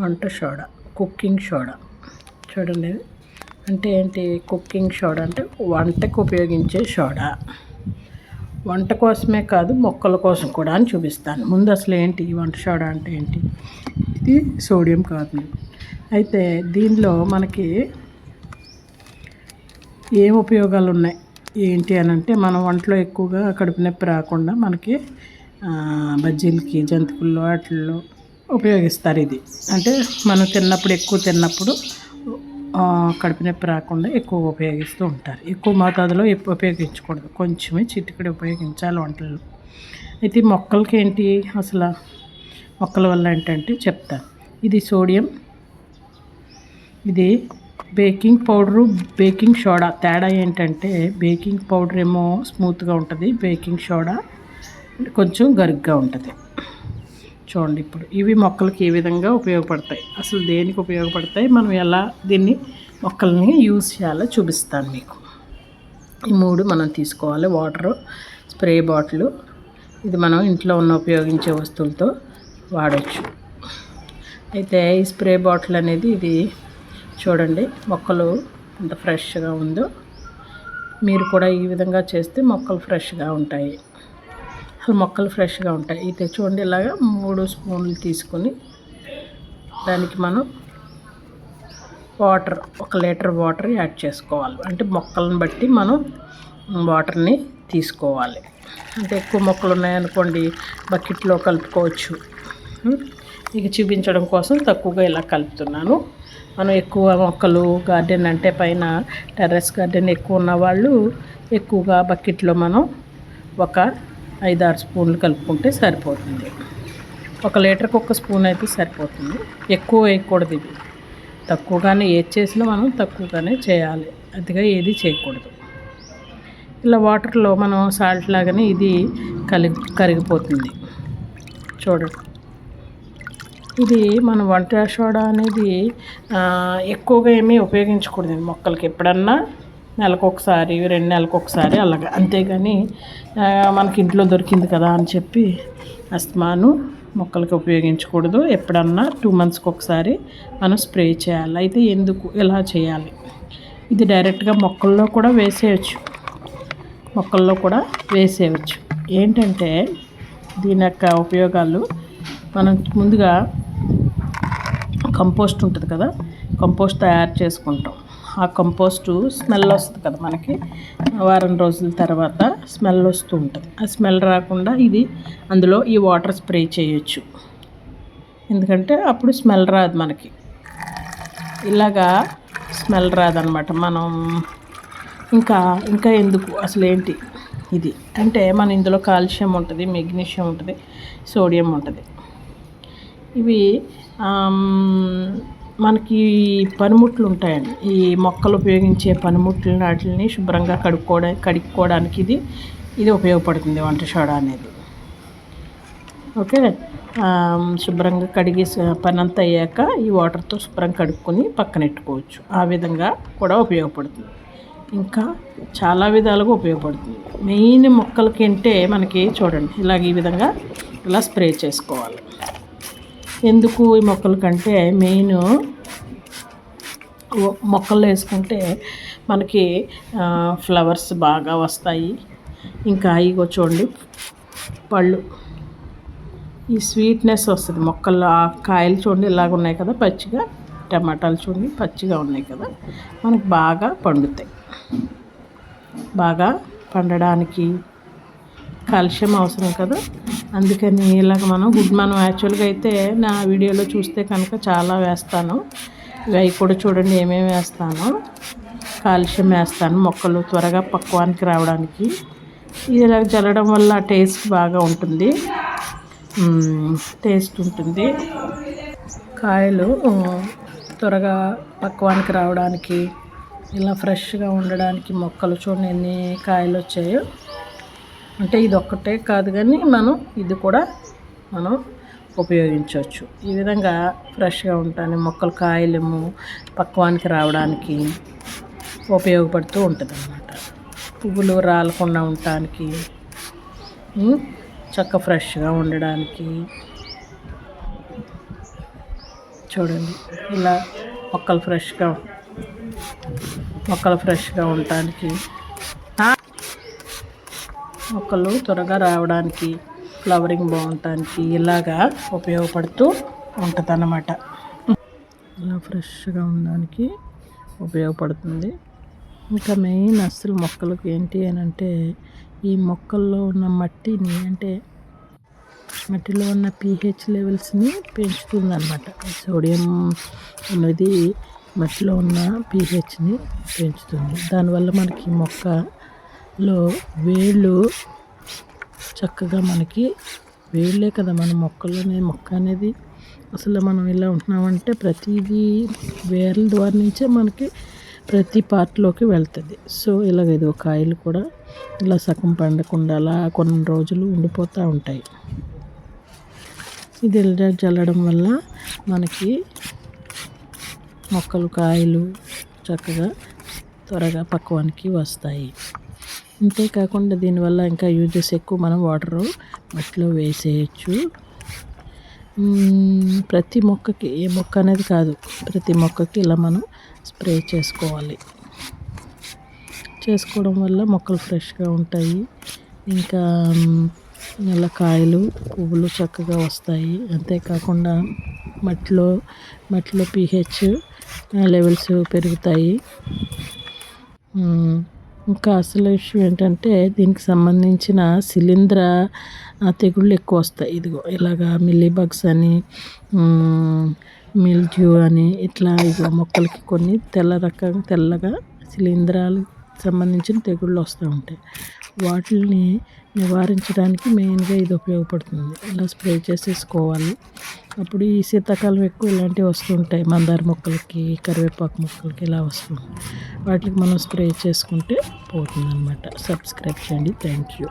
వంట soda cooking soda. చూడండి అంటే ఏంటి కుకింగ్ సోడా అంటే వంటకు ఉపయోగించే సోడా. వంట కోసమే కాదు మొక్కల కోసం కూడా అని చూపిస్తాను. ముందు అసలు ఏంటి ఈ వంట సోడా అంటే ఏంటి? ఇది సోడియం కార్బోనేట్ అయితే దీనిలో మనకి ఏం ఉపయోగాలు ఉన్నాయి? ఏంటి అని అంటే మనం వంటలో ఎక్కువగా కడుపు నొప్పి రాకుండా మనకి బజ్జీలకి జంతికల్లో వాటిల్లో ఉపయోగిస్తారు ఇది. అంటే మనం తిన్నప్పుడు ఎక్కువ తిన్నప్పుడు కడుపు నొప్పి రాకుండా ఎక్కువ ఉపయోగిస్తూ ఉంటారు. ఎక్కువ మోతాదులో ఉపయోగించకూడదు. కొంచెమే చిటికడి ఉపయోగించాలి వంటల్లో. అయితే ఈ మొక్కలకి ఏంటి అసలు? మొక్కల వల్ల ఏంటంటే చెప్తాను. ఇది సోడియం ఇది బేకింగ్ పౌడరు బేకింగ్ సోడా. తేడా ఏంటంటే బేకింగ్ పౌడర్ ఏమో స్మూత్గా ఉంటుంది బేకింగ్ సోడా కొంచెం గరుగ్గా ఉంటుంది. చూడండి ఇప్పుడు. ఇవి మొక్కలకి ఏ విధంగా ఉపయోగపడతాయి? అసలు దేనికి ఉపయోగపడతాయి? మనం ఎలా దీన్ని మొక్కల్ని యూజ్ చేయాలో చూపిస్తాను మీకు. ఈ మూడు మనం తీసుకోవాలి. Water spray bottle. ఇది మనం ఇంట్లో ఉన్న ఉపయోగించే వస్తువులతో వాడచ్చు. అయితే ఈ స్ప్రే బాటిల్ అనేది ఇది చూడండి మొక్కలు ఎంత ఫ్రెష్గా ఉందో. మీరు కూడా ఈ విధంగా చేస్తే మొక్కలు ఫ్రెష్గా ఉంటాయి. అసలు మొక్కలు ఫ్రెష్గా ఉంటాయి. ఇది చూడండి ఇలాగా మూడు స్పూన్లు తీసుకొని దానికి మనం వాటర్ ఒక లీటర్ వాటర్ యాడ్ చేసుకోవాలి. అంటే మొక్కలను బట్టి మనం వాటర్ని తీసుకోవాలి. అంటే ఎక్కువ మొక్కలు ఉన్నాయనుకోండి బకెట్లో కలుపుకోవచ్చు. ఇక చూపించడం కోసం తక్కువగా ఇలా కలుపుతున్నాను. మనం ఎక్కువ మొక్కలు గార్డెన్ అంటే పైన టెర్రస్ గార్డెన్ ఎక్కువ ఉన్న వాళ్ళు ఎక్కువగా బకెట్లో మనం ఒక ఐదు ఆరు స్పూన్లు కలుపుకుంటే సరిపోతుంది. ఒక లీటర్కి ఒక స్పూన్ అయితే సరిపోతుంది. ఎక్కువ వేయకూడదు ఇవి తక్కువగానే ఏది చేసినా మనం తక్కువగానే చేయాలి. అతిగా ఏది చేయకూడదు. ఇలా వాటర్లో మనం సాల్ట్ లాగానే ఇది కలిగి కరిగిపోతుంది. చూడండి. ఇది మన వంట సోడా అనేది ఎక్కువగా ఏమీ ఉపయోగించకూడదు మొక్కలకి. ఎప్పుడన్నా నెలకొకసారి రెండు నెలకొకసారి అలాగా. అంతేగాని మనకి ఇంట్లో దొరికింది కదా అని చెప్పి అస్తమాను మొక్కలకి ఉపయోగించకూడదు. ఎప్పుడన్నా టూ మంత్స్కి ఒకసారి మనం స్ప్రే చేయాలి. అయితే ఎందుకు? ఎలా చేయాలి? ఇది డైరెక్ట్గా మొక్కల్లో కూడా వేసేయచ్చు. మొక్కల్లో కూడా వేసేయచ్చు. ఏంటంటే దీని యొక్క ఉపయోగాలు మనం ముందుగా కంపోస్ట్ ఉంటుంది కదా కంపోస్ట్ తయారు చేసుకుంటాం. ఆ కంపోస్టు స్మెల్ వస్తుంది కదా మనకి. వారం రోజుల తర్వాత స్మెల్ వస్తూ ఉంటుంది. ఆ స్మెల్ రాకుండా ఇది అందులో ఈ వాటర్ స్ప్రే చేయొచ్చు. ఎందుకంటే అప్పుడు స్మెల్ రాదు మనకి. ఇలాగా స్మెల్ రాదనమాట. మనం ఇంకా ఇంకా ఎందుకు? అసలు ఏంటి ఇది? అంటే మన ఇందులో కాల్షియం ఉంటుంది మెగ్నీషియం ఉంటుంది సోడియం ఉంటుంది. ఇవి మనకి పనిముట్లు ఉంటాయండి ఈ మొక్కలు ఉపయోగించే పనిముట్లు వాటిని శుభ్రంగా కడుక్కోవడా కడుక్కోవడానికి ఇది ఇది ఉపయోగపడుతుంది వంట సోడా అనేది. ఓకే? శుభ్రంగా కడిగి పని అంతా అయ్యాక ఈ వాటర్తో శుభ్రంగా కడుక్కొని పక్కన పెట్టుకోవచ్చు ఆ విధంగా కూడా ఉపయోగపడుతుంది. ఇంకా చాలా విధాలుగా ఉపయోగపడుతుంది. మెయిన్ మొక్కలకి అంటే మనకి చూడండి ఇలాగ ఈ విధంగా ఇలా స్ప్రే చేసుకోవాలి. ఎందుకు ఈ మొక్కలకంటే మెయిన్ మొక్కలు వేసుకుంటే మనకి ఫ్లవర్స్ బాగా వస్తాయి. ఇంకా ఇగో చూడండి పళ్ళు. ఈ స్వీట్నెస్ వస్తుంది మొక్కల్లో. ఆ కాయలు చూడండి ఇలాగ ఉన్నాయి కదా పచ్చిగా. టమాటాలు చూడండి పచ్చిగా ఉన్నాయి కదా. మనకు బాగా పండుతాయి. బాగా పండడానికి కాల్షియం అవసరం కదా? అందుకని ఇలాగ మనం గుడ్ మనం యాక్చువల్గా అయితే నా వీడియోలో చూస్తే కనుక చాలా వేస్తాను. ఇవి అవి కూడా చూడండి ఏమేమి వేస్తాను. కాల్షియం వేస్తాను మొక్కలు త్వరగా పక్వానికి రావడానికి. ఇది ఇలా జల్లడం వల్ల టేస్ట్ బాగా ఉంటుంది. టేస్ట్ ఉంటుంది. కాయలు త్వరగా పక్వానికి రావడానికి ఇలా ఫ్రెష్గా ఉండడానికి మొక్కలు చూడండి ఎన్ని కాయలు వచ్చాయో. అంటే ఇది ఒక్కటే కాదు కానీ మనం ఇది కూడా మనం ఉపయోగించవచ్చు. ఈ విధంగా ఫ్రెష్గా ఉంటాను మొక్కలు కాయలేము పక్వానికి రావడానికి ఉపయోగపడుతూ ఉంటుంది అన్నమాట పువ్వులు రాలకుండా ఉండటానికి చక్క ఫ్రెష్గా ఉండడానికి. చూడండి ఇలా మొక్కలు ఫ్రెష్గా మొక్కలు ఫ్రెష్గా ఉండటానికి మొక్కలు త్వరగా రావడానికి ఫ్లవరింగ్ బాగుండటానికి ఇలాగా ఉపయోగపడుతూ ఉంటుంది అన్నమాట ఇలా ఫ్రెష్గా ఉండడానికి ఉపయోగపడుతుంది. ఇంకా మెయిన్ అసలు మొక్కలకు ఏంటి అని అంటే ఈ మొక్కల్లో ఉన్న మట్టిని అంటే మట్టిలో ఉన్న పీహెచ్ లెవెల్స్ని పెంచుతుంది అనమాట సోడియం అనేది మట్టిలో ఉన్న పీహెచ్ని పెంచుతుంది. దానివల్ల మనకి మొక్క లో వేళ్ళు చక్కగా మనకి వేళ్ళే కదా మన మొక్కలోనే మొక్క అనేది. అసలు మనం ఇలా ఉంటున్నామంటే ప్రతిదీ వేర్ల ద్వారా నుంచే మనకి ప్రతి పార్ట్లోకి వెళ్తుంది. సో ఇలాగ ఇది కాయలు కూడా ఇలా సగం పండకుండా అలా కొన్ని రోజులు ఉండిపోతూ ఉంటాయి. ఇది ఇలా చల్లడం వల్ల మనకి మొక్కలు కాయలు చక్కగా త్వరగా పక్వానికి వస్తాయి. అంతేకాకుండా దీనివల్ల ఇంకా యూజెస్ ఎక్కువ మనం వాటర్ మట్టిలో వేసేయచ్చు. ప్రతి మొక్కకి ఏ మొక్క అనేది కాదు ప్రతి మొక్కకి ఇలా మనం స్ప్రే చేసుకోవాలి. చేసుకోవడం వల్ల మొక్కలు ఫ్రెష్గా ఉంటాయి. ఇంకా ఇలా కాయలు పువ్వులు చక్కగా వస్తాయి. అంతేకాకుండా మట్టిలో మట్టిలో పీహెచ్ లెవెల్స్ పెరుగుతాయి. ఇంకా అసలు విషయం ఏంటంటే దీనికి సంబంధించిన శిలీంధ్ర తెగుళ్ళు ఎక్కువ వస్తాయి. ఇదిగో ఇలాగా మిల్లీ బగ్స్ అని మిల్జ్యూ అని ఇట్లా ఇగో మొక్కలకి కొన్ని తెల్ల రకంగా తెల్లగా శిలీంధ్రాలు సంబంధించిన తెగుళ్ళు వస్తూ ఉంటాయి. వాటిని నివారించడానికి మెయిన్గా ఇది ఉపయోగపడుతుంది. ఇలా స్ప్రే చేసేసుకోవాలి. అప్పుడు ఈ శీతాకాలం ఎక్కువ ఇలాంటివి వస్తుంటాయి. మందార మొక్కలకి కరివేపాకు మొక్కలకి ఇలా వస్తుంది వాటికి మనం స్ప్రే చేసుకుంటే పోతుందన్నమాట. సబ్స్క్రైబ్ చేయండి. Thank you.